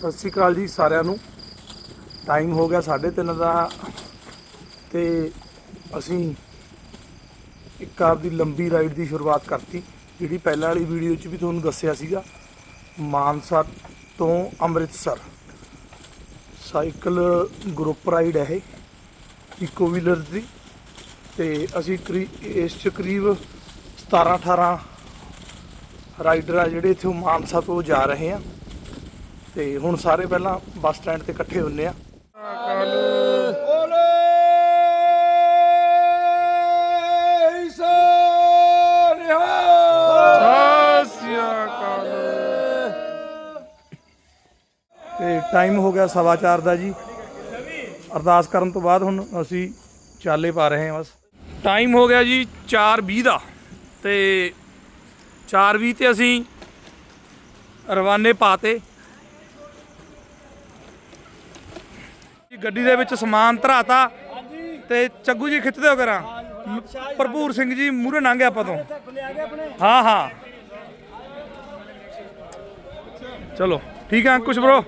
ਸਤਿ ਸ਼੍ਰੀ ਅਕਾਲ ਜੀ ਸਾਰਿਆਂ ਨੂੰ। ਟਾਈਮ ਹੋ ਗਿਆ 3:30 ਦਾ ਤੇ ਅਸੀਂ ਇੱਕ ਆਪਦੀ ਲੰਬੀ ਰਾਈਡ ਦੀ ਸ਼ੁਰੂਆਤ ਕਰਤੀ, ਜਿਹੜੀ ਪਹਿਲਾਂ ਵਾਲੀ ਵੀਡੀਓ 'ਚ ਵੀ ਤੁਹਾਨੂੰ ਦੱਸਿਆ ਸੀਗਾ। ਮਾਨਸਾ ਤੋਂ ਅੰਮ੍ਰਿਤਸਰ। ਸਾਈਕਲ ਗਰੁੱਪ ਰਾਈਡ ਹੈ ਇਹ ਇਕੋ ਵੀਲਰ ਦੀ। ਤੇ ਅਸੀਂ ਕਰੀ, ਇਸ 'ਚ ਕਰੀਬ 17 18 ਰਾਈਡਰ ਆ ਜਿਹੜੇ ਇੱਥੇ ਮਾਨਸਾ ਤੋਂ ਜਾ ਰਹੇ ਆ। ਤੇ ਹੁਣ ਸਾਰੇ ਪਹਿਲਾਂ ਬੱਸ ਸਟੈਂਡ ਤੇ ਇਕੱਠੇ ਹੁੰਨੇ ਆ। ਤੇ ਟਾਈਮ ਹੋ ਗਿਆ ਸਵਾ ਚਾਰ ਦਾ ਜੀ। ਅਰਦਾਸ ਕਰਨ ਤੋਂ ਬਾਅਦ ਹੁਣ ਅਸੀਂ ਚਾਲੇ ਪਾ ਰਹੇ ਹਾਂ ਬਸ। ਟਾਈਮ ਹੋ ਗਿਆ ਜੀ 4:20 ਦਾ ਤੇ 4:20 ਤੇ ਅਸੀਂ ਰਵਾਨੇ ਪਾਤੇ। ਗੱਡੀ ਦੇ ਵਿੱਚ ਸਮਾਨ ਧਰਾਤਾ ਤੇ ਚੱਗੂ ਜੀ ਖਿੱਚਦੇ ਹੋ ਕਰਾਂ। ਭਰਪੂਰ ਸਿੰਘ ਜੀ ਮੂਰੇ ਲੰਘੇ ਆਪਾਂ ਤੋਂ। ਹਾਂ ਹਾਂ। ਚਲੋ ਠੀਕ ਹੈ ਕੁਛ ਬ్రో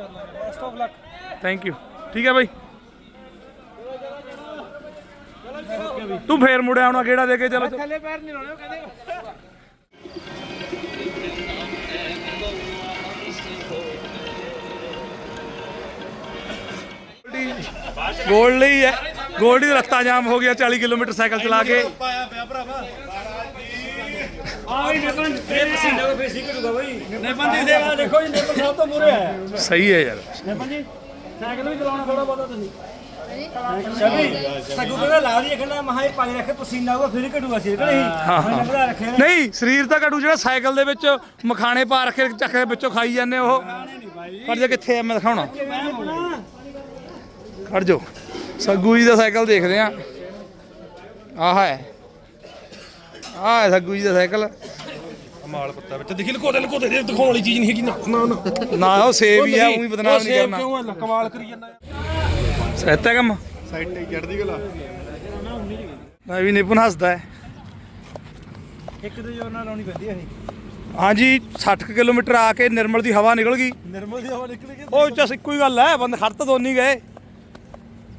ਥੈਂਕ ਯੂ ਠੀਕ ਹੈ ਬਾਈ। ਤੂੰ ਫੇਰ ਮੁੜਿਆ ਆਉਣਾ ਕਿਹੜਾ ਦੇ ਕੇ ਚਲੋ। ਥੱਲੇ ਪੈਰ ਨਹੀਂ ਲਾਉਣੇ ਉਹ ਕਹਿੰਦੇ ਗੋਲਡ ਲਈ ਹੈ। ਗੋਲਡੀ ਦਾ ਰਸਤਾ ਜਾਮ ਹੋ ਗਿਆ 40 ਕਿਲੋਮੀਟਰ ਸਾਈਕਲ ਚਲਾ ਕੇ। ਆਹ ਨੇ ਬੰਦ ਤੇ ਪਸੀਨਾ ਕੋ ਫੇਸੀ ਕਰੂਗਾ ਬਈ ਨੇ ਬੰਦ ਦੇ ਦੇਖੋ ਜੀ ਨੇਪਲ ਸਾਹਿਬ ਤੋਂ ਮੂਰੇ ਹੈ ਸਹੀ ਹੈ ਯਾਰ। ਨੇ ਜੀ ਸਾਈਕਲ ਵੀ ਚਲਾਉਣਾ ਥੋੜਾ ਬਹੁਤਾ ਤੁਸੀਂ ਨਹੀਂ, ਸਰੀਰ ਤਾਂ ਘਟੂ ਜਿਹੜਾ ਸਾਈਕਲ ਦੇ ਵਿੱਚ ਮਖਾਣੇ ਪਾ ਰੱਖੇ, ਚੱਕ ਦੇ ਵਿੱਚੋਂ ਖਾਈ ਜਾਂਦੇ ਉਹ। ਪਰ ਜੇ ਕਿੱਥੇ ਆ, ਮੈਂ ਦਿਖਾਉਣਾ। ਖੜ ਜਾ ਸੱਗੂ ਜੀ ਦਾ ਸਾਈਕਲ ਦੇਖਦੇ ਆ। ਆਹ ਹੈ। ਆਹ ਹੈ ਸੱਗੂ ਜੀ ਦਾ ਸਾਈਕਲ। ਮਾਲ ਪੱਤਾ ਵਿੱਚ ਦਿਖੀ ਲਕੋ ਦੇ ਲਕੋ ਦੇ ਦਿਖਾਉਣ ਵਾਲੀ ਚੀਜ਼ ਨਹੀਂ ਹੈਗੀ। ਨਾ ਨਾ ਨਾ। ਨਾ ਉਹ ਸੇਬ ਹੀ ਆ ਉਹੀ ਬਦਨਾਮ ਨਹੀਂ ਕਰਨਾ। ਕਿਉਂ ਆ? ਕਮਾਲ ਕਰੀ ਜਾਂਦਾ ਸਹਿਤਾ ਹੈ ਕੰਮ। ਸਾਈਡ ਤੇ ਚੜਦੀ ਗਲਾ ਮੈਂ ਵੀ ਨਿਪੁੰਨ ਹੱਸਦਾ ਹੈ। ਇੱਕ ਤੇ ਜੋ ਨਾਲ ਲਾਉਣੀ ਪੈਂਦੀ ਹੈ ਇਹ। ਹਾਂਜੀ 60 ਕੁ ਕਿਲੋਮੀਟਰ ਆ ਕੇ ਨਿਰਮਲ ਦੀ ਹਵਾ ਨਿਕਲ ਗਈ। ਨਿਰਮਲ ਦੀ ਹਵਾ ਨਿਕਲ ਗਈ ਉਹ ਚਸ ਇੱਕੋ ਹੀ ਗੱਲ ਹੈ ਬੰਦ ਦੋਨੀ ਗਏ।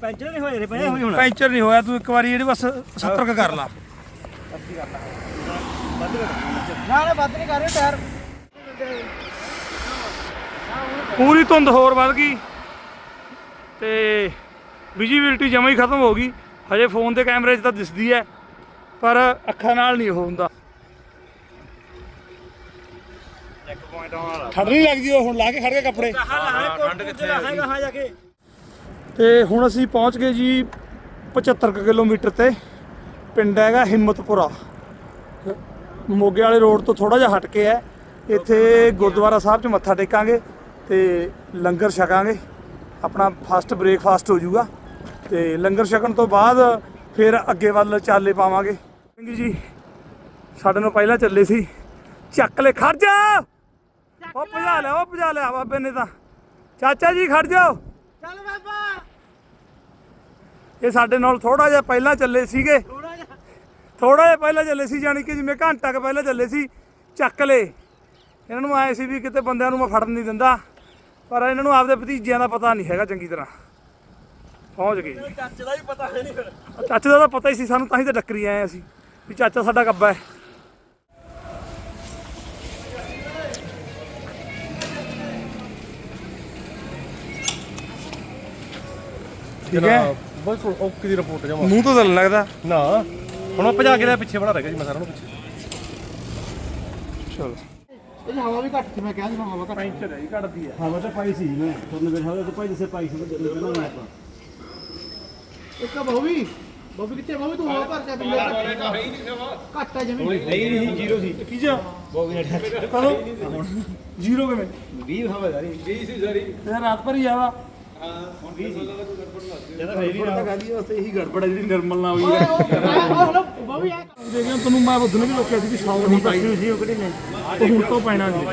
ਪੈਂਚਰ ਨਹੀਂ ਹੋਏ ਰੇ ਪਏ ਹੋਈ ਹੁਣ। ਪੈਂਚਰ ਨਹੀਂ ਹੋਇਆ ਤੂੰ ਇੱਕ ਵਾਰੀ ਜਿਹੜੀ ਬਸ 70 ਕੁ ਕਰ ਲਾ। ਨਾ ਨਾ ਵੱਧ ਨਹੀਂ ਕਰ ਰਹੇ ਟਾਇਰ। ਪੂਰੀ ਧੁੰਦ ਹੋਰ ਵੱਧ ਗਈ ਤੇ ਵਿਜੀਬਿਲਟੀ ਜਮਾਂ ਹੀ ਖਤਮ ਹੋ ਗਈ। ਹਜੇ ਫੋਨ ਦੇ ਕੈਮਰੇ 'ਚ ਤਾਂ ਦਿਸਦੀ ਹੈ ਪਰ ਅੱਖਾਂ ਨਾਲ ਨਹੀਂ ਉਹ ਹੁੰਦਾ। ਠੰਡ ਨਹੀਂ ਲੱਗਦੀ ਉਹ ਹੁਣ ਲਾ ਕੇ ਖੜ ਗਏ ਕੱਪੜੇ। ਠੰਡ ਕਿੱਥੇ ਲਾਹਾਂਗਾ ਹਾਂ ਜਾ ਕੇ। ਤੇ ਹੁਣ ਅਸੀਂ ਪਹੁੰਚ ਗਏ ਜੀ 75 ਕੁ ਕਿਲੋਮੀਟਰ ਤੇ। ਪਿੰਡ ਹੈਗਾ ਹਿੰਮਤਪੁਰਾ। ਮੋਗੇ ਵਾਲੇ ਰੋਡ ਤੋਂ ਥੋੜਾ ਜਿਹਾ ਹਟ ਕੇ ਹੈ। ਇੱਥੇ ਗੁਰਦੁਆਰਾ ਸਾਹਿਬ 'ਚ ਮੱਥਾ ਟੇਕਾਂਗੇ ਤੇ ਲੰਗਰ ਛਕਾਂਗੇ। ਆਪਣਾ ਫਸਟ ਬ੍ਰੇਕਫਾਸਟ ਹੋ ਜਾਊਗਾ। ਤੇ ਲੰਗਰ ਛਕਣ ਤੋਂ ਬਾਅਦ ਫਿਰ ਅੱਗੇ ਵੱਲ ਚਾਲੇ ਪਾਵਾਂਗੇ। ਸਿੰਘ ਜੀ ਸਾਡੇ ਨੂੰ ਪਹਿਲਾਂ ਚੱਲੇ ਸੀ। ਚੱਕ ਲੈ ਖੜ ਜਾ! ਉਹ ਭਜਾ ਲਿਆ ਉਹ ਭਜਾ ਲਿਆ ਬਾਬੇ ਨੇ ਤਾਂ। ਚਾਚਾ ਜੀ ਖੜ ਜਾਓ। ਚੱਲ ਬਾਬਾ। ਇਹ ਸਾਡੇ ਨਾਲ ਥੋੜਾ ਜਿਹਾ ਪਹਿਲਾਂ ਚੱਲੇ ਸੀਗੇ। ਥੋੜਾ ਜਿਹਾ। ਥੋੜਾ ਜਿਹਾ ਪਹਿਲਾਂ ਚੱਲੇ ਸੀ ਯਾਨੀ ਕਿ ਜਿਵੇਂ ਘੰਟਾ ਕੁ ਪਹਿਲਾਂ ਚੱਲੇ ਸੀ ਚੱਕ ਲੇ। ਇਹਨਾਂ ਨੂੰ ਆਏ ਸੀ ਵੀ ਕਿਤੇ ਬੰਦਿਆਂ ਨੂੰ ਮੈਂ ਫੜਨ ਨਹੀਂ ਦਿੰਦਾ। ਪਰ ਇਹਨਾਂ ਨੂੰ ਆਪਦੇ ਭਤੀਜਿਆਂ ਦਾ ਪਤਾ ਨਹੀਂ ਹੈਗਾ ਚੰਗੀ ਤਰ੍ਹਾਂ। ਪਹੁੰਚ ਗਏ। ਚਾਚੇ ਦਾ ਵੀ ਪਤਾ ਹੈ ਨਹੀਂ ਫਿਰ। ਚਾਚੇ ਦਾ ਤਾਂ ਪਤਾ ਹੀ ਸੀ ਸਾਨੂੰ ਤਾਂ ਹੀ ਤਾਂ ਟੱਕਰੀ ਆਏ ਅਸੀਂ। ਵੀ ਚਾਚਾ ਸਾਡਾ ਕੱਬਾ ਹੈ। ਠੀਕ ਹੈ? ਬਿਲਕੁਲ ਓਕੇ ਦੀ ਰਿਪੋਰਟ ਜਮਾ। ਮੂੰਹ ਤੋਂ ਤਾਂ ਨੀ ਲੱਗਦਾ। ਨਾ। ਹੁਣ ਮੈਂ ਭਜਾ ਕੇ ਲਿਆ ਪਿੱਛੇ ਬਣਾ ਰਿਹਾ ਜੀ ਮੈਂ ਸਾਰਿਆਂ ਨੂੰ ਪਿੱਛੇ ਚਲੋ। ਇਹ ਹਵਾ ਵੀ ਘੱਟ ਸੀ ਮੈਂ ਕਿਹਾ ਸੀ ਹਵਾ ਘੱਟ ਪੈਂਚਰ ਹੈ ਹੀ ਘਟਦੀ ਹੈ। ਹਵਾ ਤਾਂ ਪਾਈ ਸੀ ਮੈਂ। ਤੁਹਾਨੂੰ ਮੇਰੇ ਹਵਾ ਤਾਂ ਪਾਈ ਜਿਸੇ ਪਾਈ ਸੀ ਮੈਂ ਆਪਾਂ। ਇੱਕ ਬਹੁ ਵੀ ਬਹੁ ਵੀ ਕਿੱਥੇ? ਬਹੁ ਵੀ ਤੂੰ ਹਵਾ ਭਰ ਕੇ ਪਿੰਡੇ ਘੱਟ। ਹੈ ਜਮੀ ਨਹੀਂ ਨਹੀਂ ਜ਼ੀਰੋ ਸੀ। ਕੀ ਜਾ ਬਹੁ ਵੀ ਕਦੋਂ? ਜ਼ੀਰੋ ਕਿਵੇਂ? 20 ਹਵਾ ਜਾ ਰਹੀ 20 ਸੀ ਸਾਰੀ। ਤੇ ਰਾਤ ਭਰ ਹੀ ਆਵਾ ਜਦਾ ਫੇਰ ਗੜਬੜ ਜਿਹੜੀ ਨਿਰਮਲ ਨਾ ਹੋਈ ਦੇਖਿਆ ਤੈਨੂੰ ਮੈਂ ਉਦੋਂ ਵੀ ਰੋਕਿਆ ਸੀ ਕਿ ਸੌਂ ਨਹੀਂ ਪਾਈ ਸੀ ਉਹ ਕਿਹੜੀ ਨੇ ਤੇ ਹੁਣ ਤੋਂ ਪੈਣਾ ਨਹੀਂ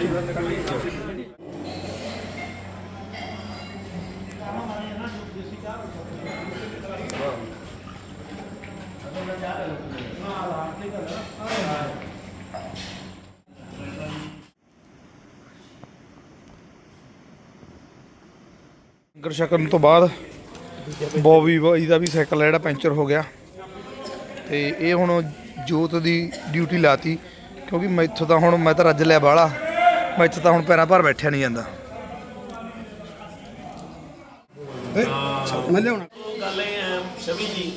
ਲੰਗਰ ਛਕਣ ਤੋਂ ਬਾਅਦ ਬੋਬੀ ਬਾਈ ਦਾ ਵੀ ਸਾਈਕਲ ਜਿਹੜਾ ਪੈਂਚਰ ਹੋ ਗਿਆ। ਤੇ ਇਹ ਹੁਣ ਜੋਤ ਦੀ ਡਿਊਟੀ ਲਾਤੀ ਕਿਉਂਕਿ ਮੈਥੋਂ ਤਾਂ ਹੁਣ ਮੈਂ ਤਾਂ ਰੱਜ ਲਿਆ ਬਾਹਲਾ। ਮੈਥੋਂ ਤਾਂ ਹੁਣ ਪੈਰਾਂ ਭਰ ਬੈਠਿਆ ਨਹੀਂ ਜਾਂਦਾ। ਗੱਲ ਇਹ ਹੈ ਸ਼ਵੀ ਜੀ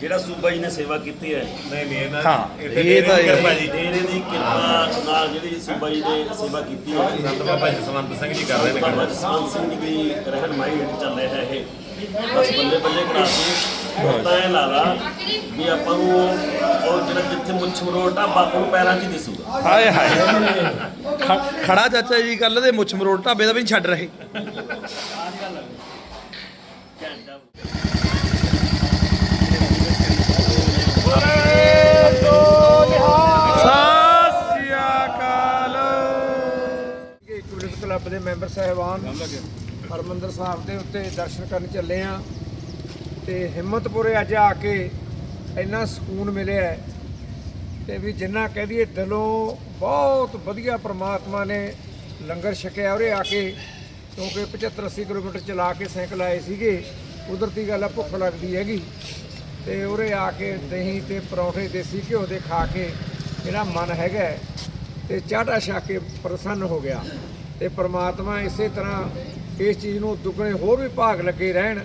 ਜਿਹੜਾ ਸੂਬਾ ਜੀ ਨੇ ਸੇਵਾ ਕੀਤੀ ਹੈ। ਨਹੀਂ ਨਹੀਂ ਹਾਂ ਇਹ ਤਾਂ ਇਹ- ਕਿਰਪਾ ਜੀ। ਡੇਰੇ ਦੀ ਕਿਰਪਾ ਨਾਲ ਜਿਹੜੀ ਸੂਬਾ ਜੀ ਨੇ ਸੇਵਾ ਕੀਤੀ ਹੈ। ਸੰਤ ਬਾਬਾ ਜਸਵੰਤ ਸਿੰਘ ਜੀ ਕਰ ਰਹੇ ਨੇ ਬਾਬਾ ਜਸਵੰਤ ਸਿੰਘ ਜੀ ਦੀ ਰਹਿਨਮਾਈ ਹੇਠ ਚੱਲ ਰਿਹਾ ਹੈ ਇਹ। ਬਸ ਬੱਲੇ ਬੱਲੇ ਕਰਾ ਕੇ ਤਾਂ ਇਹ ਲਾ ਲਾ ਵੀ ਆਪਾਂ ਨੂੰ ਉਹ ਜਿਹੜਾ ਜਿੱਥੇ ਮੁੱਛ ਮਰੋੜ ਢਾਬਾ ਆਪਾਂ ਨੂੰ ਪੈਰਾਂ 'ਚ ਹੀ ਦਿਸੂਗਾ। ਹਾਏ ਹਾਏ। ਖ- ਖੜਾ ਚਾਚਾ ਜੀ ਕੱਲ ਦੇ ਮੁੱਛ ਮਰੋੜ ਢਾਬੇ ਦਾ ਵੀ ਨਹੀਂ ਛੱਡ ਰਹੇ। ਮਿੰਟ ਕਲੱਬ ਦੇ ਮੈਂਬਰ ਸਾਹਿਬਾਨ ਹਰਮੰਦਰ ਸਾਹਿਬ ਦੇ ਉੱਤੇ ਦਰਸ਼ਨ ਕਰਨ ਚੱਲੇ ਆ ਤੇ ਹਿੰਮਤਪੁਰੇ ਅੱਜ ਆ ਕੇ ਇੰਨਾ ਸਕੂਨ ਮਿਲਿਆ ਤੇ ਵੀ ਜਿੰਨਾ ਕਹਿ ਦਈਏ ਦਿਲੋਂ ਬਹੁਤ ਵਧੀਆ ਪ੍ਰਮਾਤਮਾ ਨੇ ਲੰਗਰ ਛਕਿਆ ਉਰੇ ਆ ਕੇ ਕਿਉਂਕਿ 75 80 ਕਿਲੋਮੀਟਰ ਚਲਾ ਕੇ ਸਾਈਕਲ ਆਏ ਸੀਗੇ ਕੁਦਰਤੀ ਗੱਲ ਆ ਭੁੱਖ ਲੱਗਦੀ ਹੈਗੀ। ਤੇ ਉਰੇ ਆ ਕੇ ਦਹੀਂ ਤੇ ਪਰੌਂਠੇ ਦੇਸੀ ਘਿਓ ਦੇ ਖਾ ਕੇ ਜਿਹੜਾ ਮਨ ਹੈਗਾ ਤੇ ਚਾਟਾ ਛਾ ਕੇ ਪ੍ਰਸੰਨ ਹੋ ਗਿਆ। ਤੇ ਪ੍ਰਮਾਤਮਾ ਇਸੇ ਤਰ੍ਹਾਂ ਇਸ ਚੀਜ਼ ਨੂੰ ਦੁੱਗਣੇ ਹੋਰ ਵੀ ਭਾਗ ਲੱਗੇ ਰਹਿਣ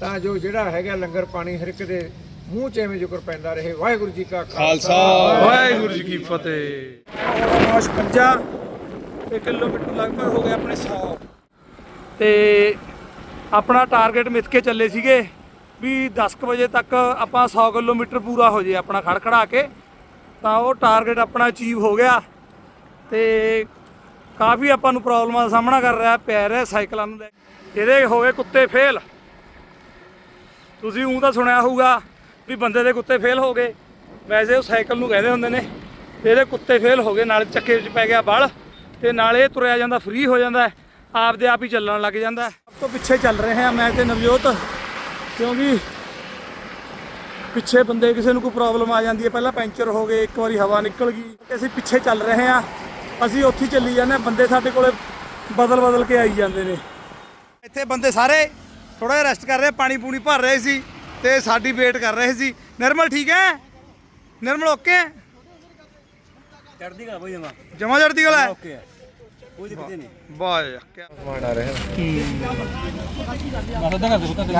ਤਾਂ ਜੋ ਜਿਹੜਾ ਹੈਗਾ ਲੰਗਰ ਪਾਣੀ ਹਰ ਇੱਕ ਦੇ ਮੂੰਹ 'ਚ ਐਵੇਂ ਜੁਕਰ ਪੈਂਦਾ ਰਹੇ। ਵਾਹਿਗੁਰੂ ਜੀ ਕਾ ਖਾਲਸਾ। ਵਾਹਿਗੁਰੂ ਜੀ ਕੀ ਫਤਿਹ। ਮਾਸ਼ 50 ਤੇ ਕਿਲੋਮੀਟਰ ਲਗਭਗ ਹੋ ਗਏ ਆਪਣੇ 100 ਤੇ ਆਪਣਾ ਟਾਰਗੇਟ ਮਿੱਥ ਕੇ ਚੱਲੇ ਸੀਗੇ ਵੀ 10 ਕੁ ਵਜੇ ਤੱਕ ਆਪਾਂ 100 ਕਿਲੋਮੀਟਰ ਪੂਰਾ ਹੋ ਜੇ ਆਪਣਾ ਖੜ ਖੜਾ ਕੇ। ਤਾਂ ਉਹ ਟਾਰਗੇਟ ਆਪਣਾ ਅਚੀਵ ਹੋ ਗਿਆ। ਤੇ ਕਾਫੀ ਆਪਾਂ ਨੂੰ ਪ੍ਰੋਬਲਮਾਂ ਦਾ ਸਾਹਮਣਾ ਕਰ ਰਿਹਾ ਪੈ ਰਿਹਾ ਸਾਈਕਲਾਂ ਨੂੰ ਲੈ ਕੇ। ਇਹਦੇ ਹੋਏ ਕੁੱਤੇ ਫੇਲ। ਤੁਸੀਂ ਉਹ ਤਾਂ ਸੁਣਿਆ ਹੋਊਗਾ ਵੀ ਬੰਦੇ ਦੇ ਕੁੱਤੇ ਫੇਲ ਹੋ ਗਏ। ਵੈਸੇ ਉਹ ਸਾਈਕਲ ਨੂੰ ਕਹਿੰਦੇ ਹੁੰਦੇ ਨੇ ਇਹਦੇ ਕੁੱਤੇ ਫੇਲ ਹੋ ਗਏ ਨਾਲ ਚੱਕੇ ਵਿੱਚ ਪੈ ਗਿਆ ਬਲ ਤੇ ਨਾਲ ਇਹ ਤੁਰਿਆ ਜਾਂਦਾ ਫ੍ਰੀ ਹੋ ਜਾਂਦਾ ਹੈ, ਆਪਦੇ ਆਪ ਹੀ ਚੱਲਣ ਲੱਗ ਜਾਂਦਾ ਸਭ ਤੋਂ ਪਿੱਛੇ ਚੱਲ ਰਹੇ ਹਾਂ ਮੈਂ ਤੇ ਨਵਜੋਤ ਕਿਉਂਕਿ ਪਿੱਛੇ ਬੰਦੇ ਕਿਸੇ ਨੂੰ ਕੋਈ ਪ੍ਰੋਬਲਮ ਆ ਜਾਂਦੀ ਹੈ। ਪਹਿਲਾਂ ਪੈਂਚਰ ਹੋ ਗਏ ਇੱਕ ਵਾਰੀ ਹਵਾ ਨਿਕਲ ਗਈ ਤੇ ਅਸੀਂ ਪਿੱਛੇ ਚੱਲ ਰਹੇ ਹਾਂ। ਅਸੀਂ ਉੱਥੇ ਚੱਲੀ ਜਾਂਦੇ ਹਾਂ ਬੰਦੇ ਸਾਡੇ ਕੋਲੇ ਬਦਲ ਬਦਲ ਕੇ ਆਈ ਜਾਂਦੇ ਨੇ। ਇੱਥੇ ਬੰਦੇ ਸਾਰੇ ਥੋੜਾ ਜਿਹਾ ਰੈਸਟ ਕਰ ਰਹੇ ਪਾਣੀ ਪੂਣੀ ਭਰ ਰਹੇ ਸੀ ਤੇ ਸਾਡੀ ਵੇਟ ਕਰ ਰਹੇ ਸੀ। ਨਿਰਮਲ ਠੀਕ ਹੈ? ਨਿਰਮਲ ਓਕੇ ਹੈ? ਚੜਦੀ ਗਾ ਬਈ ਜਮਾ। ਜਮਾ ਜੜਦੀ ਗੱਲ ਹੈ? ਓਕੇ ਕੋਈ ਦਿੱਕਤ ਨਹੀਂ। ਵਾਹ ਯਾਰ ਕੀ ਮਾਣ ਆ ਰਿਹਾ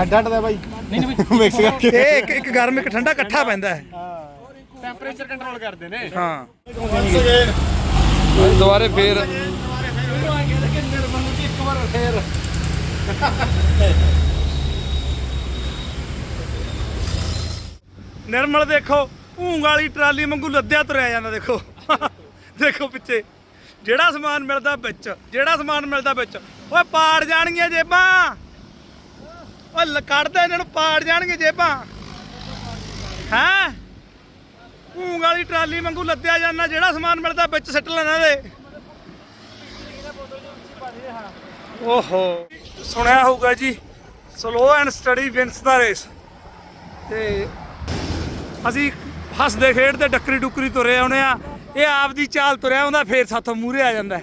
ਡੱਟ ਦਾ ਬਾਈ ਨਹੀਂ ਨਹੀਂ ਮਿਕਸ ਕਰਕੇ ਇਹ ਇੱਕ ਇੱਕ ਗਰਮ ਇੱਕ ਠੰਡਾ ਇਕੱਠਾ ਪੈਂਦਾ ਹੈ। ਟੈਂਪਰੇਚਰ ਕੰਟਰੋਲ ਕਰਦੇ ਨੇ। ਹਾਂ। ਦੁਬਾਰੇ ਫੇਰ। ਨਿਰਮਲ ਦੇਖੋ ਊਂਗ ਵਾਲੀ ਟਰਾਲੀ ਵਾਂਗੂ ਲੱਦਿਆ ਤੁਰਿਆ ਜਾਂਦਾ, ਦੇਖੋ। ਦੇਖੋ ਪਿੱਛੇ। ਜਿਹੜਾ ਸਮਾਨ ਮਿਲਦਾ ਵਿੱਚ, ਜਿਹੜਾ ਸਮਾਨ ਮਿਲਦਾ ਵਿੱਚ। ਓਏ, ਪਾੜ ਜਾਣਗੀਆਂ ਜੇਬਾਂ। ਓਏ ਕੱਢਦੇ ਇਹਨਾਂ ਨੂੰ ਪਾੜ ਜਾਣਗੇ ਜੇਬਾਂ। ਹੈਂ? ਊਂਗ ਟਰਾਲੀ ਵਾਂਗੂ ਲੱਦਿਆ ਜਾਂਦਾ, ਜਿਹੜਾ ਸਮਾਨ ਮਿਲਦਾ ਵਿੱਚ ਸਿੱਟ ਲੈਣਾ ਇਹਦੇ। ਓਹੋ। ਸੁਣਿਆ ਹੋਊਗਾ ਜੀ ਸਲੋ ਐਂਡ ਸਟੱਡੀ ਵਿਨਸ ਦਾ ਰੇਸ ਤੇ ਅਸੀਂ ਹੱਸਦੇ ਖੇਡਦੇ ਡੱਕਰੀ ਡੁੱਕਰੀ ਤੁਰੇ ਆਉਨੇ ਆ ਇਹ ਆਪਦੀ ਚਾਲ ਤੁਰਿਆ ਹੁੰਦਾ ਫੇਰ ਸਾਥੋਂ ਮੂਰੇ ਆ ਜਾਂਦਾ।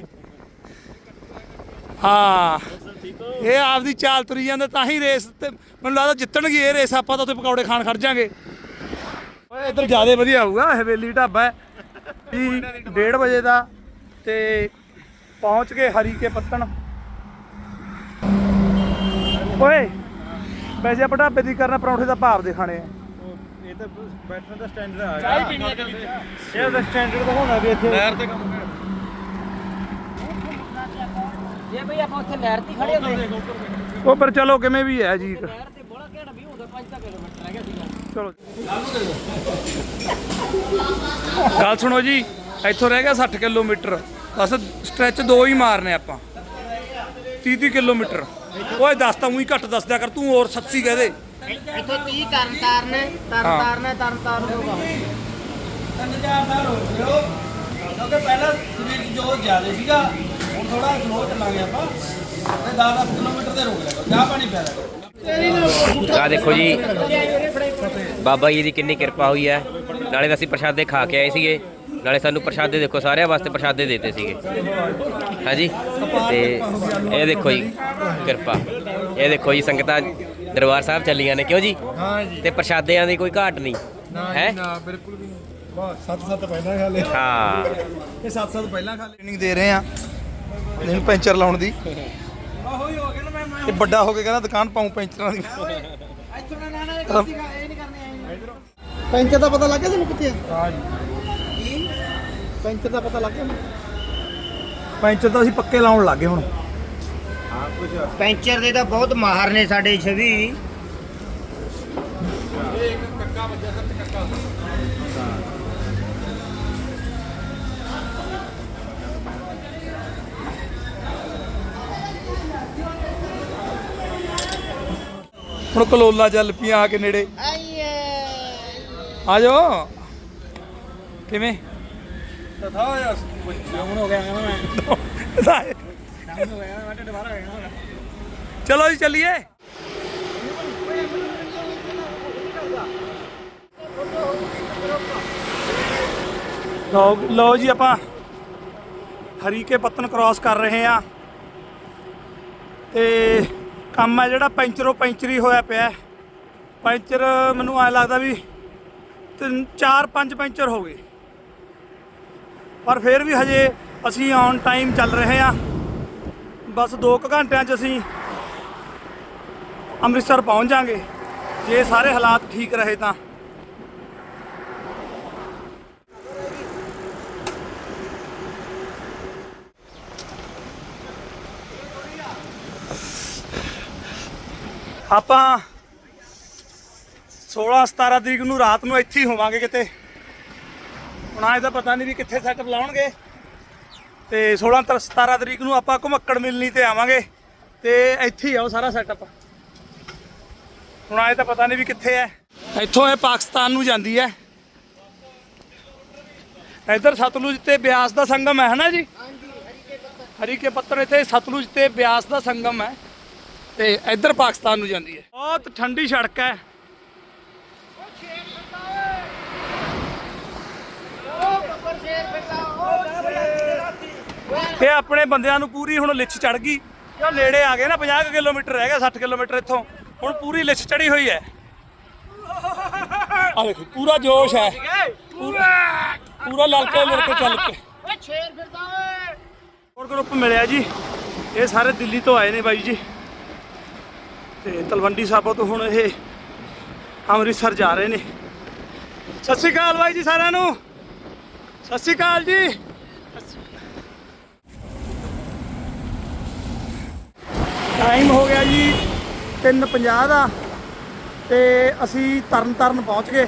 ਹਾਂ। ਇਹ ਆਪਦੀ ਚਾਲ ਤੁਰੀ ਜਾਂਦਾ, ਤਾਂ ਹੀ ਰੇਸ ਤੇ ਮੈਨੂੰ ਲੱਗਦਾ ਜਿੱਤਣਗੇ ਇਹ ਰੇਸ ਆਪਾਂ ਤਾਂ ਉੱਥੇ ਪਕੌੜੇ ਖਾਣ ਖੜ ਜਾਾਂਗੇ। ਓਏ ਇੱਧਰ ਜ਼ਿਆਦਾ ਵਧੀਆ ਹੋਊਗਾ ਹਵੇਲੀ ਢਾਬਾ ਹੈ। ਵੀ 1:30 ਵਜੇ ਦਾ ਤੇ ਪਹੁੰਚ ਗਏ ਹਰੀ ਕੇ ਪੱਤਣ। ਓਏ ਵੈਸੇ ਆਪਾਂ ਢਾਬੇ ਦੀ ਕਰਨਾ ਪਰੌਂਠੇ ਦਾ ਭਾਵ ਦੇ ਖਾਣੇ ਆ ਇਹ ਤਾਂ ਬੈਠਣ ਦਾ ਸਟੈਂਡਰਡ ਆ ਚਾਹ ਪੀਣੀ ਹੈ ਇਹ ਦਾ ਸਟੈਂਡਰਡ ਤਾਂ ਹੋਣਾ ਵੀ ਇੱਥੇ। ਲਹਿਰ ਤੇ ਕੰਮ ਜੇ ਬਈ ਆਪਾਂ ਉੱਥੇ ਨਹਿਰ ਤੇ ਖੜੇ ਹੁੰਦੇ ਉਹ ਪਰ ਚਲੋ ਕਿਵੇਂ ਵੀ ਹੈ ਜੀ ਨਹਿਰ ਤੇ ਬੋਲਾ ਕਿਹੜਾ ਵੀ ਹੁੰਦਾ 5 ਕਿਲੋਮੀਟਰ ਰਹਿ ਗਿਆ ਸੀਗਾ। ਚਲੋ। ਗੱਲ ਸੁਣੋ ਜੀ ਇੱਥੋਂ ਰਹਿ ਗਿਆ 60 ਕਿਲੋਮੀਟਰ। ਬਸ ਸਟ੍ਰੈਚ ਦੋ ਹੀ ਮਾਰਨੇ ਆਪਾਂ। 30 30 ਕਿਲੋਮੀਟਰ। ਓਏ ਦੱਸ ਤਾਂ ਉਹੀ ਘੱਟ ਦੱਸਦਿਆ ਕਰ ਤੂੰ ਹੋਰ 87 ਕਹਿ ਦੇ। ਇੱਥੋਂ 30 ਤਰਨ ਤਾਰਨੇ ਤਰਨ ਹਾਂ। ਤਾਰਨੇ ਤਰਨ ਤਾਰਨ ਹੋਗਾ ਕਿਉਂਕਿ ਪਹਿਲਾਂ ਸਪੀਡ ਜੋ ਜ਼ਿਆਦਾ ਸੀਗਾ ਹੁਣ ਥੋੜਾ ਸਲੋ ਚੱਲਾਂਗੇ ਆਪਾਂ। ਤੇ 10 ਕਿਲੋਮੀਟਰ ਤੇ ਰੁਕ ਲਿਆ ਚਾਹ ਪਾਣੀ ਪਿਆ ਲਿਆ ਆ ਦੇਖੋ ਜੀ। ਬਾਬਾ ਜੀ ਦੀ ਕਿੰਨੀ ਕਿਰਪਾ ਹੋਈ ਹੈ। ਨਾਲੇ ਅਸੀਂ ਪ੍ਰਸ਼ਾਦੇ ਖਾ ਕੇ ਆਏ ਸੀਗੇ। ਨਾਲੇ ਸਾਨੂੰ ਪ੍ਰਸ਼ਾਦੇ ਦੇਖੋ ਸਾਰਿਆਂ ਵਾਸਤੇ ਪ੍ਰਸ਼ਾਦੇ ਦਿੱਤੇ ਸੀਗੇ। ਹਾਂਜੀ? ਤੇ ਇਹ ਦੇਖੋ ਜੀ ਕਿਰਪਾ। ਇਹ ਦੇਖੋ ਜੀ ਸੰਗਤਾਂ ਦਰਬਾਰ ਸਾਹਿਬ ਚੱਲੀਆਂ ਨੇ। ਕਿਉਂ ਜੀ? ਹਾਂ ਜੀ। ਤੇ ਪ੍ਰਸ਼ਾਦਿਆਂ ਦੀ ਕੋਈ ਘਾਟ ਨਹੀਂ। ਹੈ? ਨਾ ਬਿਲਕੁਲ ਵੀ ਸੱਤ ਸੱਤ ਪਹਿਲਾਂ ਖਾ ਲਏ। ਹਾਂ। ਇਹ ਸੱਤ ਸੱਤ ਪਹਿਲਾਂ ਖਾ ਲਏ। ਟ੍ਰੇਨਿੰਗ ਦੇ ਰਹੇ ਆ ਇਹਨੂੰ ਪੈਂਚਰ ਲਾਉਣ ਦੀ। ਹੋਈ ਹੋ ਗਿਆ ਮੈਂ ਮੈਂ ਇਹ ਵੱਡਾ ਹੋ ਕੇ ਕਹਿੰਦਾ ਦੁਕਾਨ ਪਾਉਂ ਪੈਂਚਰਾਂ ਦੀ। ਇੱਥੋਂ ਨਾ ਨਾ ਇਹ ਇਹ ਨਹੀਂ ਕਰਨੀ ਪੈਂਚਰ ਦਾ ਪਤਾ ਲੱਗ ਗਿਆ ਤੈਨੂੰ ਕਿੱਥੇ ਹਾਂ ਜੀ। ਪੈਂਚਰ ਦਾ ਪਤਾ ਲੱਗ ਗਿਆ ਪੈਂਚਰ ਤਾਂ ਅਸੀਂ ਪੱਕੇ ਲਾਉਣ ਲੱਗੇ ਹੁਣ। ਪੈਂਚਰ ਦੇ ਤਾਂ ਬਹੁਤ ਮਾਹਰ ਨੇ ਸਾਡੇ ਛਵੀ। ਹੁਣ ਕਲੋਲਾ ਚੱਲ ਪਈਆਂ ਆ ਕੇ ਨੇੜੇ। ਆ ਜਾਓ ਕਿਵੇਂ? ਤਥਾ ਹੋਇਆ ਜਮਨ ਹੋ ਗਿਆ ਨਾ ਮੈਂ ਚਲੋ ਜੀ ਚੱਲੀਏ। ਲਓ ਲਓ ਜੀ ਆਪਾਂ ਹਰੀਕੇ ਪੱਤਨ ਕ੍ਰਾਸ ਕਰ ਰਹੇ ਆ ਤੇ ਕੰਮ ਹੈ ਜਿਹੜਾ ਪੈਂਚਰੋ ਪੈਂਚਰੀ ਹੋਇਆ ਪਿਆ ਪੈਂਚਰ ਮੈਨੂੰ ਐ ਲੱਗਦਾ ਵੀ ਤਿੰਨ, ਚਾਰ, ਪੰਜ ਪੈਂਚਰ ਹੋ ਗਏ। ਪਰ ਫਿਰ ਵੀ ਹਜੇ ਅਸੀਂ ਔਨ ਟਾਈਮ ਚੱਲ ਰਹੇ ਆ ਬਸ 2 ਕੁ ਘੰਟਿਆਂ 'ਚ ਅਸੀਂ ਅੰਮ੍ਰਿਤਸਰ ਪਹੁੰਚ ਜਾਾਂਗੇ। ਜੇ ਸਾਰੇ ਹਾਲਾਤ ਠੀਕ ਰਹੇ ਤਾਂ। ਆਪਾਂ 16 17 ਤਰੀਕ ਨੂੰ ਰਾਤ ਨੂੰ ਇੱਥੇ ਹੀ ਹੋਵਾਂਗੇ ਕਿਤੇ। ਹੁਣ ਆਏ ਤਾਂ ਪਤਾ ਨਹੀਂ ਵੀ ਕਿੱਥੇ ਸੈਟਅਪ ਲਾਉਣਗੇ। ਤੇ 16 ਤਰ 17 ਤਰੀਕ ਨੂੰ ਆਪਾਂ ਘੁਮੱਕੜ ਮਿਲਣੀ ਤੇ ਆਵਾਂਗੇ। ਤੇ ਇੱਥੇ ਹੀ ਆ ਉਹ ਸਾਰਾ ਸੈਟਅਪ ਹੁਣ ਆਏ ਤਾਂ ਪਤਾ ਨਹੀਂ ਵੀ ਕਿੱਥੇ ਹੈ। ਇੱਥੋਂ ਇਹ ਪਾਕਿਸਤਾਨ ਨੂੰ ਜਾਂਦੀ ਹੈ। ਇੱਧਰ ਸਤਲੁਜ ਤੇ ਬਿਆਸ ਦਾ ਸੰਗਮ ਹੈ ਹਨਾ ਜੀ? ਹਰੀਕੇ ਪੱਤਰ ਇੱਥੇ ਸਤਲੁਜ ਤੇ ਬਿਆਸ ਦਾ ਸੰਗਮ ਹੈ। ਤੇ ਇੱਧਰ ਪਾਕਿਸਤਾਨ ਨੂੰ ਜਾਂਦੀ ਹੈ। ਬਹੁਤ ਠੰਡੀ ਸੜਕ ਹੈ। ਇਹ ਆਪਣੇ ਬੰਦਿਆਂ ਨੂੰ ਪੂਰੀ ਹੁਣ ਲਿੱਛ ਚੜ ਗਈ। ਜੋ ਨੇੜੇ ਆ ਗਏ ਨਾ 50 ਕੁ ਕਿਲੋਮੀਟਰ ਰਹਿ ਗਿਆ 60 ਕਿਲੋਮੀਟਰ ਇੱਥੋਂ। ਹੁਣ ਪੂਰੀ ਲਿੱਛ ਚੜੀ ਹੋਈ ਹੈ। ਆ ਦੇਖੋ ਪੂਰਾ ਜੋਸ਼ ਹੈ। ਪੂਰਾ ਪੂਰਾ ਲੜਕੇ ਲੜਕੇ ਚੱਲ ਕੇ। ਓਏ ਸ਼ੇਰ ਫਿਰਦਾ ਓਏ। ਹੋਰ ਗਰੁੱਪ ਮਿਲਿਆ ਜੀ। ਇਹ ਸਾਰੇ ਦਿੱਲੀ ਤੋਂ ਆਏ ਨੇ ਬਾਈ ਜੀ। ਤੇ ਤਲਵੰਡੀ ਸਾਬੋ ਤੋਂ ਹੁਣ ਇਹ ਅੰਮ੍ਰਿਤਸਰ ਜਾ ਰਹੇ ਨੇ। ਸਤਿ ਸ਼੍ਰੀ ਅਕਾਲ ਬਾਈ ਜੀ ਸਾਰਿਆਂ ਨੂੰ। ਸਤਿ ਸ਼੍ਰੀ ਅਕਾਲ ਜੀ। ਟਾਈਮ ਹੋ ਗਿਆ ਜੀ 3:50 ਦਾ ਤੇ ਅਸੀਂ ਤਰਨ ਤਾਰਨ ਪਹੁੰਚ ਗਏ।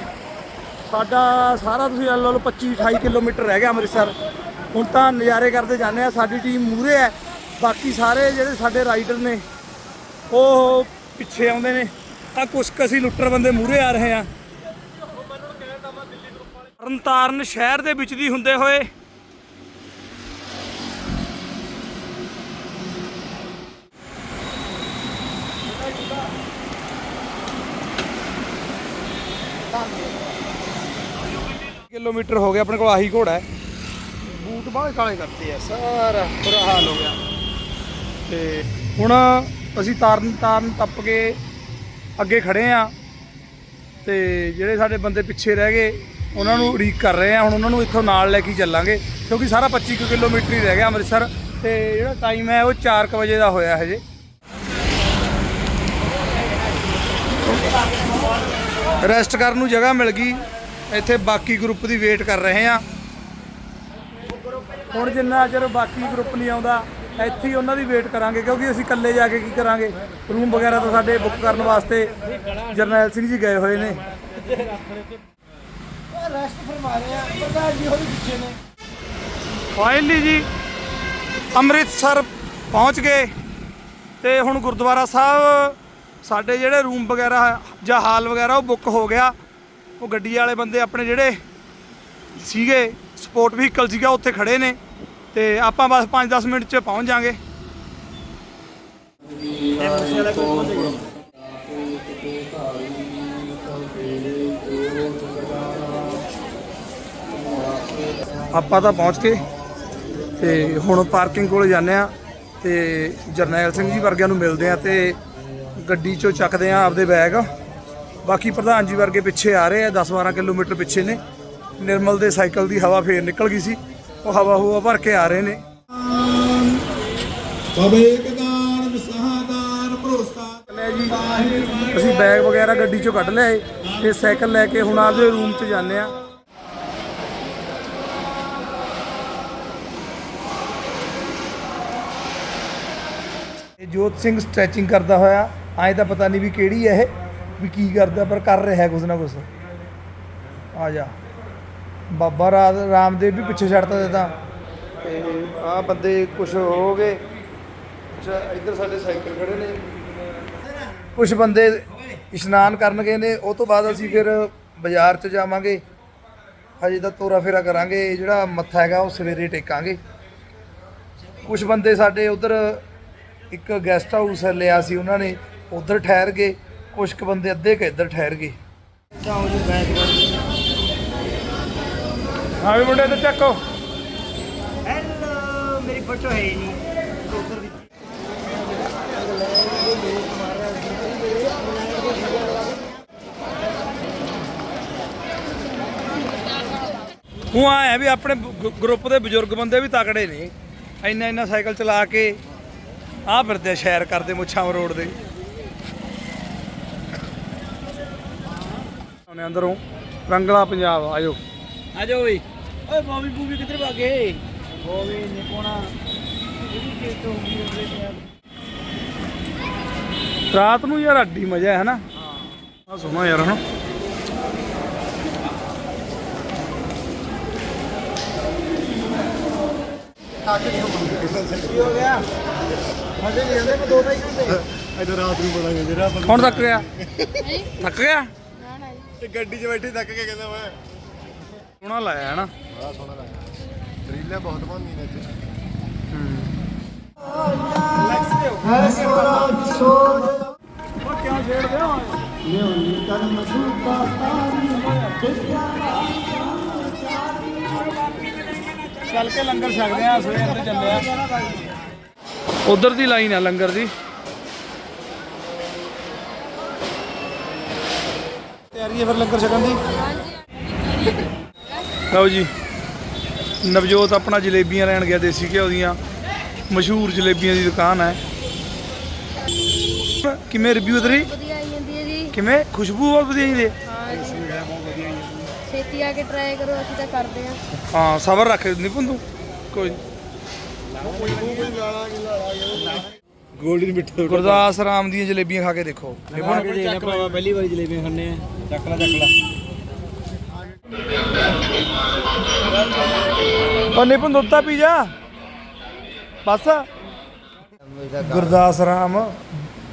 ਸਾਡਾ ਸਾਰਾ ਤੁਸੀਂ ਲਾ ਲਓ 25 28 ਕਿਲੋਮੀਟਰ ਰਹਿ ਗਿਆ ਅੰਮ੍ਰਿਤਸਰ। ਹੁਣ ਤਾਂ ਨਜ਼ਾਰੇ ਕਰਦੇ ਜਾਂਦੇ ਆ, ਸਾਡੀ ਟੀਮ ਮੂਰੇ ਹੈ। ਬਾਕੀ ਸਾਰੇ ਜਿਹੜੇ ਸਾਡੇ ਰਾਈਡਰ ਨੇ, ਉਹ ਪਿੱਛੇ ਆਉਂਦੇ ਨੇ। ਆ ਕੁਛ ਕੁ ਅਸੀਂ ਲੁੱਟਰ ਬੰਦੇ ਮੂਰੇ ਆ ਰਹੇ ਆ ਤਰਨਤਾਰਨ ਸ਼ਹਿਰ ਦੇ ਵਿੱਚ ਦੀ ਹੁੰਦੇ ਹੋਏ ਕਿਲੋਮੀਟਰ ਹੋ ਗਿਆ ਆਪਣੇ ਕੋਲ ਆਹੀ ਘੋੜਾ ਹੈ। ਬੂਟ ਬਾਹਲੇ ਕਾਲੇ ਕਰਤੇ ਆ ਸਾਰਾ ਬੁਰਾ ਹਾਲ ਹੋ ਗਿਆ। ਤੇ ਹੁਣ ਅਸੀਂ ਤਾਰਨ ਤਾਰਨ ਟੱਪ ਕੇ ਅੱਗੇ ਖੜੇ ਆ ਤੇ ਜਿਹੜੇ ਸਾਡੇ ਬੰਦੇ ਪਿੱਛੇ ਰਹਿ ਗਏ, ਉਹਨਾਂ ਨੂੰ ਉਡੀਕ ਕਰ ਰਹੇ ਆ, ਹੁਣ ਉਹਨਾਂ ਨੂੰ ਇੱਥੋਂ ਨਾਲ ਲੈ ਕੇ ਚੱਲਾਂਗੇ, ਕਿਉਂਕਿ ਸਾਰਾ 25 ਕੁ ਕਿਲੋਮੀਟਰ ਹੀ ਰਹਿ ਗਿਆ ਅੰਮ੍ਰਿਤਸਰ ਤੇ ਜਿਹੜਾ ਟਾਈਮ ਹੈ ਉਹ 4 ਵਜੇ ਦਾ ਹੋਇਆ ਹਜੇ। ਰੈਸਟ ਕਰਨ ਨੂੰ ਜਗ੍ਹਾ ਮਿਲ ਗਈ, ਇੱਥੇ ਬਾਕੀ ਗਰੁੱਪ ਦੀ ਵੇਟ ਕਰ ਰਹੇ ਆ। ਹੁਣ ਜਿੰਨਾ ਚਿਰ ਬਾਕੀ ਗਰੁੱਪ ਨਹੀਂ ਆਉਂਦਾ ਇੱਥੇ ਹੀ ਉਹਨਾਂ ਦੀ ਵੇਟ ਕਰਾਂਗੇ, ਕਿਉਂਕਿ ਅਸੀਂ ਇਕੱਲੇ ਜਾ ਕੇ ਕੀ ਕਰਾਂਗੇ? ਰੂਮ ਵਗੈਰਾ ਤਾਂ ਸਾਡੇ ਬੁੱਕ ਕਰਨ ਵਾਸਤੇ ਜਰਨੈਲ ਸਿੰਘ ਜੀ ਗਏ ਹੋਏ ਨੇ। ਰੈਸਟ ਫਰਮਾ ਰਹੇ ਆ ਪ੍ਰਧਾਨ ਜੀ ਹੋਰੀ ਪਿੱਛੇ ਨੇ ਫਾਈਨਲੀ ਜੀ, ਅੰਮ੍ਰਿਤਸਰ ਪਹੁੰਚ ਗਏ ਤੇ ਹੁਣ ਗੁਰਦੁਆਰਾ ਸਾਹਿਬ, ਸਾਡੇ ਜਿਹੜੇ ਰੂਮ ਵਗੈਰਾ ਜਾਂ ਹਾਲ ਵਗੈਰਾ ਉਹ ਬੁੱਕ ਹੋ ਗਿਆ। ਉਹ ਗੱਡੀ ਵਾਲੇ ਬੰਦੇ ਆਪਣੇ ਜਿਹੜੇ ਸੀਗੇ, ਸਪੋਰਟ ਵਹੀਕਲ ਸੀਗਾ, ਉੱਥੇ ਖੜੇ ਨੇ। ਤੇ ਆਪਾਂ ਬਸ 5-10 ਮਿੰਟ 'ਚ ਪਹੁੰਚ ਜਾਾਂਗੇ। ਆਪਾਂ ਤਾਂ ਪਹੁੰਚ ਕੇ ਤੇ ਹੁਣ ਪਾਰਕਿੰਗ ਕੋਲ ਜਾਂਦੇ ਆ ਤੇ ਜਰਨੈਲ ਸਿੰਘ ਜੀ ਵਰਗਿਆਂ ਨੂੰ ਮਿਲਦੇ ਆ ਤੇ ਗੱਡੀ ਚੋਂ ਚੱਕਦੇ ਆ ਆਪਦੇ ਬੈਗ। ਬਾਕੀ ਪ੍ਰਧਾਨ ਜੀ ਵਰਗੇ ਪਿੱਛੇ ਆ ਰਹੇ ਆ 10-12 ਕਿਲੋਮੀਟਰ ਪਿੱਛੇ ਨੇ। ਨਿਰਮਲ ਦੇ ਸਾਈਕਲ ਦੀ ਹਵਾ ਫੇਰ ਨਿਕਲ ਗਈ ਸੀ। ਉਹ ਹਵਾ ਹੁਵਾ ਭਰ ਕੇ ਆ ਰਹੇ ਨੇ। ਬਵੇਕਦਾਨ ਵਿਸਾਹਦਾਨ ਭਰੋਸਾ। ਲੈ ਜੀ ਅਸੀਂ ਬੈਗ ਵਗੈਰਾ ਗੱਡੀ ਚੋਂ ਕੱਢ ਲਿਆਏ ਤੇ ਸਾਈਕਲ ਲੈ ਕੇ ਹੁਣ ਆਪਦੇ ਰੂਮ 'ਚ ਜਾਂਦੇ ਆ ਇਹ ਜੋਤ ਸਿੰਘ ਸਟ੍ਰੈਚਿੰਗ ਕਰਦਾ ਹੋਇਆ ਐਂ ਤਾਂ ਪਤਾ ਨਹੀਂ ਵੀ ਕਿਹੜੀ ਹੈ ਇਹ ਵੀ ਕੀ ਕਰਦਾ ਪਰ ਕਰ ਰਿਹਾ ਹੈ ਕੁਝ ਨਾ ਕੁਝ ਆ ਜਾ। ਬਾਬਾ ਰਾਜ ਰਾਮਦੇਵ ਵੀ ਪਿੱਛੇ ਛੱਡਤਾ ਦਿੱਤਾ। ਤੇ ਆ ਬੰਦੇ ਕੁਝ ਹੋ ਗਏ। ਅੱਛਾ ਇੱਧਰ ਸਾਡੇ ਸਾਈਕਲ ਖੜੇ ਨੇ। ਕੁਝ ਬੰਦੇ ਇਸ਼ਨਾਨ ਕਰਨ ਗਏ ਨੇ ਉਹ ਤੋਂ ਬਾਅਦ ਅਸੀਂ ਫਿਰ ਬਾਜ਼ਾਰ 'ਚ ਜਾਵਾਂਗੇ। ਹਜੇ ਤਾਂ ਤੋਰਾ ਫੇਰਾ ਕਰਾਂਗੇ ਜਿਹੜਾ ਮੱਥਾ ਹੈਗਾ ਉਹ ਸਵੇਰੇ ਟੇਕਾਂਗੇ। ਕੁਝ ਬੰਦੇ ਸਾਡੇ ਉਧਰ ਇੱਕ ਗੈਸਟ ਹਾਊਸ ਲਿਆ ਸੀ ਉਹਨਾਂ ਨੇ ਉਧਰ ਠਹਿਰ ਗਏ। ਕੁਝ ਕੁ ਬੰਦੇ ਅੱਧੇ ਕੁ ਇੱਧਰ ਠਹਿਰ ਗਏ। ਹਾਂ ਵੀ ਮੁੰਡੇ ਤੇ ਚੱਕੋ। ਹੈਲੋ ਮੇਰੀ ਫੋਟੋ ਹੈ ਆਇਆ ਵੀ। ਆਪਣੇ ਗਰੁੱਪ ਦੇ ਬਜ਼ੁਰਗ ਬੰਦੇ ਵੀ ਤਕੜੇ ਨੇ। ਇੰਨਾ ਇੰਨਾ ਸਾਈਕਲ ਚਲਾ ਕੇ ਆਹ ਫਿਰਦੇ ਆ ਸ਼ੈਰ ਕਰਦੇ ਮੁੱਛਾਂ ਰੋਡ ਦੇ। ਉਹਨੇ ਅੰਦਰੋਂ। ਰੰਗਲਾ ਪੰਜਾਬ ਆਜੋ ਆ ਜਾਓ ਓਏ ਓਏ ਬੋਬੀ ਬੂਬੀ ਕਿੱਧਰ ਭਾਗੇ ਬੋਬੀ ਨਿਪੋਣਾ ਰਾਤ ਨੂੰ ਯਾਰ ਅੱਡੀ ਮਜ਼ਾ ਹੈ ਹਨਾ ਆ ਸੋਹਣਾ ਯਾਰ ਹਨਾ। ਇਧਰ ਰਾਤ ਨੂੰ ਬੜਾ ਜਿਹੜਾ ਹੁਣ ਥੱਕ ਗਿਆ? ਥੱਕ ਗਿਆ? ਤੇ ਗੱਡੀ 'ਚ ਬੈਠੇ ਥੱਕ ਕੇ ਕਹਿੰਦਾ ਮੈਂ ਸੋਹਣਾ ਲਾਇਆ ਹਨਾ ਬੜਾ ਸੋਹਣਾ ਲੱਗਦਾ ਰੀਲਾਂ ਬਹੁਤ ਬਣਦੀਆਂ ਨੇ ਇੱਥੇ। ਛੇੜਦੇ ਹੋ ਚੱਲ ਕੇ ਲੰਗਰ ਛਕਦੇ ਆ ਸਵੇਰ ਤੇ ਉਧਰ ਦੀ ਲਾਈਨ ਆ ਲੰਗਰ ਦੀ। ਤਿਆਰੀ ਹੈ ਫਿਰ ਲੰਗਰ ਛਕਣ ਦੀ? ਲਓ ਜੀ। ਨਵਜੋਤ ਆਪਣਾ ਜਲੇਬੀਆਂ ਲੈਣ ਗਿਆ ਦੇਸੀ ਘਿਓ ਦੀਆਂ। ਮਸ਼ਹੂਰ ਜਲੇਬੀਆਂ ਦੀ ਦੁਕਾਨ ਹੈ। ਕਿਵੇਂ ਰਿਵਿਊ ਉਧਰੀ ਵਧੀਆ ਆਈ ਜਾਂਦੀ ਹੈ ਜੀ। ਕਿਵੇਂ? ਖੁਸ਼ਬੂ ਬਹੁਤ ਵਧੀਆ ਜੀ ਹਾਂ। ਜੀ। ਛੇਤੀ ਆ ਕੇ ਟਰਾਈ ਕਰੋ ਅਸੀਂ ਤਾਂ ਕਰਦੇ ਆ ਹਾਂ ਸਬਰ ਰੱਖ ਨਿਪੁੰਨ ਤੂੰ। ਕੋਈ ਗੋਲਡਨ ਮਿੱਠਾ ਗੁਰਦਾਸ ਰਾਮ ਦੀਆਂ ਜਲੇਬੀਆਂ ਖਾ ਕੇ ਦੇਖੋ। ਨਿਪੁੰਨ ਪਹਿਲੀ ਵਾਰੀ ਜਲੇਬੀਆਂ ਖਾਣੇ ਆ ਚੱਕ ਲੈ ਚੱਕ ਲੈ। ਉਹ ਨਿਪੁੰਨ ਦੁੱਧ ਤਾਂ ਪੀ ਜਾ ਬਸ। ਗੁਰਦਾਸ ਰਾਮ।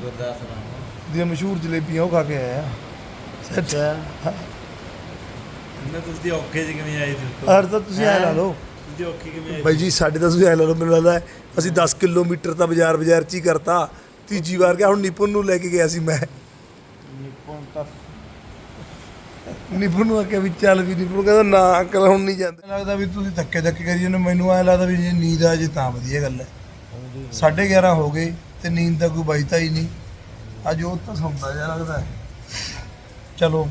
ਗੁਰਦਾਸ ਰਾਮ ਦੀਆਂ ਮਸ਼ਹੂਰ ਜਲੇਬੀਆਂ ਉਹ ਖਾ ਕੇ ਆਇਆ ਸੱਚ। ਮੈਂ ਤੁਸੀਂ ਔਖੇ ਜਿ ਕਿਵੇਂ ਆਏ ਸੀ ਹਰ ਤਾਂ ਤੁਸੀਂ ਐ ਲਾ ਲਓ। ਤੁਸੀਂ ਔਖੇ ਕਿਵੇਂ ਬਾਈ ਜੀ ਸਾਡੇ ਤਾਂ ਤੁਸੀਂ ਐ ਲਾ ਲਓ ਮੈਨੂੰ ਲੱਗਦਾ ਅਸੀਂ 10 ਕਿਲੋਮੀਟਰ ਤਾਂ ਬਾਜ਼ਾਰ ਬਾਜ਼ਾਰ ਚ ਹੀ ਕਰਤਾ। ਤੀਜੀ ਵਾਰ ਗਿਆ ਹੁਣ ਨਿਪੁੰਨ ਨੂੰ ਲੈ ਕੇ ਗਿਆ ਸੀ ਮੈਂ। ਨਿਪੁੰਨ ਨੂੰ ਆਖਿਆ ਵੀ ਚੱਲ ਵੀ ਨਿਪੁੰਨ ਕਹਿੰਦਾ ਨਾ, ਅੰਕਲ ਹੁਣ ਨਹੀਂ ਜਾਂਦੇ। ਲੱਗਦਾ ਵੀ ਤੁਸੀਂ ਧੱਕੇ ਧੱਕੇ ਕਰੀ ਜਾਂਦੇ ਮੈਨੂੰ ਐ ਲੱਗਦਾ ਵੀ ਜੇ ਨੀਂਦ ਆ ਜੇ ਤਾਂ ਵਧੀਆ ਗੱਲ ਹੈ। 11:30 ਹੋ ਗਏ ਤੇ ਨੀਂਦ ਦਾ ਕੋਈ ਬਾਈਤਾ ਹੀ ਨਹੀਂ। ਅੱਜ ਉਹ ਤਾਂ ਸੌਂਦਾ ਜਿਹਾ ਲੱਗਦਾ। ਚਲੋ,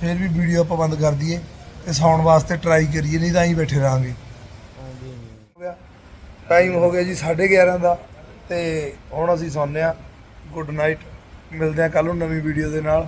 ਫਿਰ ਵੀ ਵੀਡੀਓ ਆਪਾਂ ਬੰਦ ਕਰ ਦਈਏ ਤੇ ਸੌਣ ਵਾਸਤੇ ਟਰਾਈ ਕਰੀਏ, ਨਹੀਂ ਤਾਂ ਐਂ ਬੈਠੇ ਰਹਾਂਗੇ। ਟਾਈਮ ਹੋ ਗਿਆ ਜੀ 11:30 ਦਾ ਤੇ ਹੁਣ ਅਸੀਂ ਸੌਂਦੇ ਆ ਗੁੱਡ ਨਾਈਟ ਮਿਲਦੇ ਆ ਕੱਲ ਨੂੰ ਨਵੀਂ ਵੀਡੀਓ ਦੇ ਨਾਲ।